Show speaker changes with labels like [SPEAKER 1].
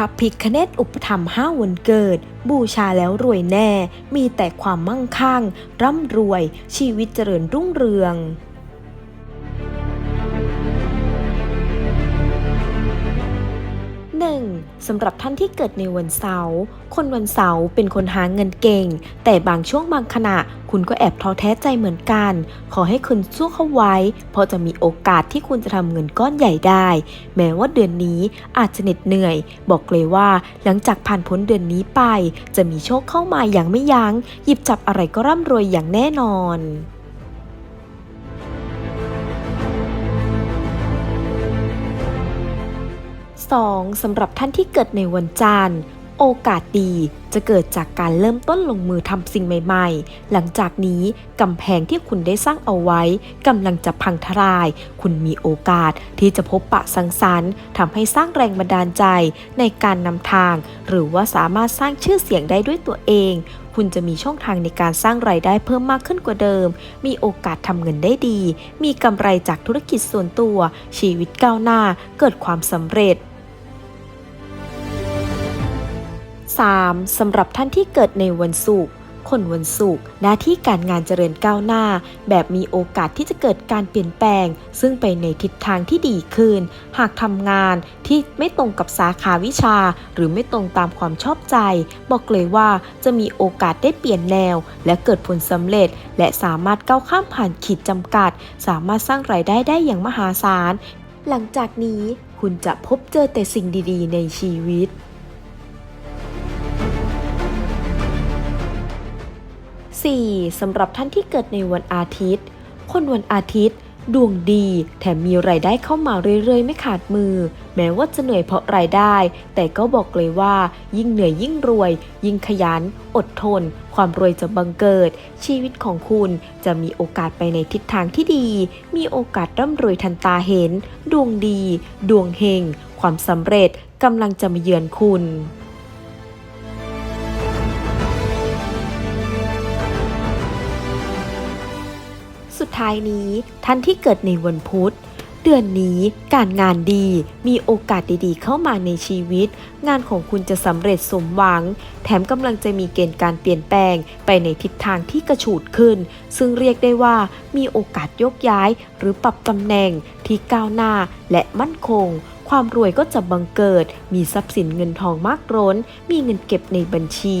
[SPEAKER 1] ระพิคเนตอุปธรรมห้าวันเกิด บูชาแล้วรวยแน่ มีแต่ความมั่งคั่ง ร่ำรวย ชีวิตเจริญรุ่งเรือง 1. สำหรับท่านที่เกิดในวันเสาร์ คนวันเสาร์เป็นคนหาเงินเก่ง แต่บางช่วงบางขณะ คุณก็แอบท้อแท้ใจเหมือนกัน ขอให้คุณสู้เข้าไว้ เพราะจะมีโอกาสที่คุณจะทำเงินก้อนใหญ่ได้ แม้ว่าเดือนนี้อาจจะเหน็ดเหนื่อย บอกเลยว่าหลังจากผ่านพ้นเดือนนี้ไป จะมีโชคเข้ามาอย่างไม่ยัง้ง หยิบจับอะไรก็ร่ำรวยอย่างแน่นอน 2. สำหรับท่านที่เกิดในวันจันทร์ โอกาสดีจะเกิดจากการเริ่มต้นลงมือทำสิ่งใหม่ๆ หลังจากนี้กำแพงที่คุณได้สร้างเอาไว้กำลังจะพังทลาย คุณมีโอกาสที่จะพบปะสังสรรค์ทำให้สร้างแรงบันดาลใจในการนำทาง หรือว่าสามารถสร้างชื่อเสียงได้ด้วยตัวเอง คุณจะมีช่องทางในการสร้างไรายได้เพิ่มมากขึ้นกว่าเดิม มีโอกาสทำเงินได้ดี มีกำไรจากธุรกิจส่วนตัว ชีวิตก้าวหน้า เกิดความสำเร็จ 3. สำหรับท่านที่เกิดในวันศุกร์คนวันศุกร์หน้าที่การงานเจริญก้าวหน้า แบบมีโอกาสที่จะเกิดการเปลี่ยนแปลง ซึ่งไปในทิศทางที่ดีขึ้น หากทำงานที่ไม่ตรงกับสาขาวิชา หรือไม่ตรงตามความชอบใจ บอกเลยว่าจะมีโอกาสได้เปลี่ยนแนว และเกิดผลสำเร็จ และสามารถก้าวข้ามผ่านขีดจำกัด สามารถสร้างรายได้ได้อย่างมหาศาล หลังจากนี้คุณจะพบเจอแต่สิ่งดี ๆ ในชีวิต 4. สำหรับท่านที่เกิดในวันอาทิตย์ คนวันอาทิตย์ ดวงดี แถมมีรายได้เข้ามาเรื่อยๆ ไม่ขาดมือ แม้ว่าจะเหนื่อยเพราะรายได้ แต่ก็บอกเลยว่า ยิ่งเหนื่อยยิ่งรวย ยิ่งขยัน อดทน ความรวยจะบังเกิด ชีวิตของคุณจะมีโอกาสไปในทิศทางที่ดี มีโอกาสร่ำรวยทันตาเห็น ดวงดี ดวงเฮงความสำเร็จกำลังจะมาเยือนคุณ ท้ายนี้ ท่านที่เกิดในวันพุธ เดือนนี้การงานดีมีโอกาสดีๆ เข้ามาในชีวิต งานของคุณจะสำเร็จสมหวัง แถมกำลังจะมีเกณฑ์การเปลี่ยนแปลงไปในทิศทางที่กระฉูดขึ้น ซึ่งเรียกได้ว่ามีโอกาสยกย้าย หรือปรับตำแหน่งที่ก้าวหน้าและมั่นคงความรวยก็จะบังเกิด มีทรัพย์สินเงินทองมากร้น มีเงินเก็บในบัญชี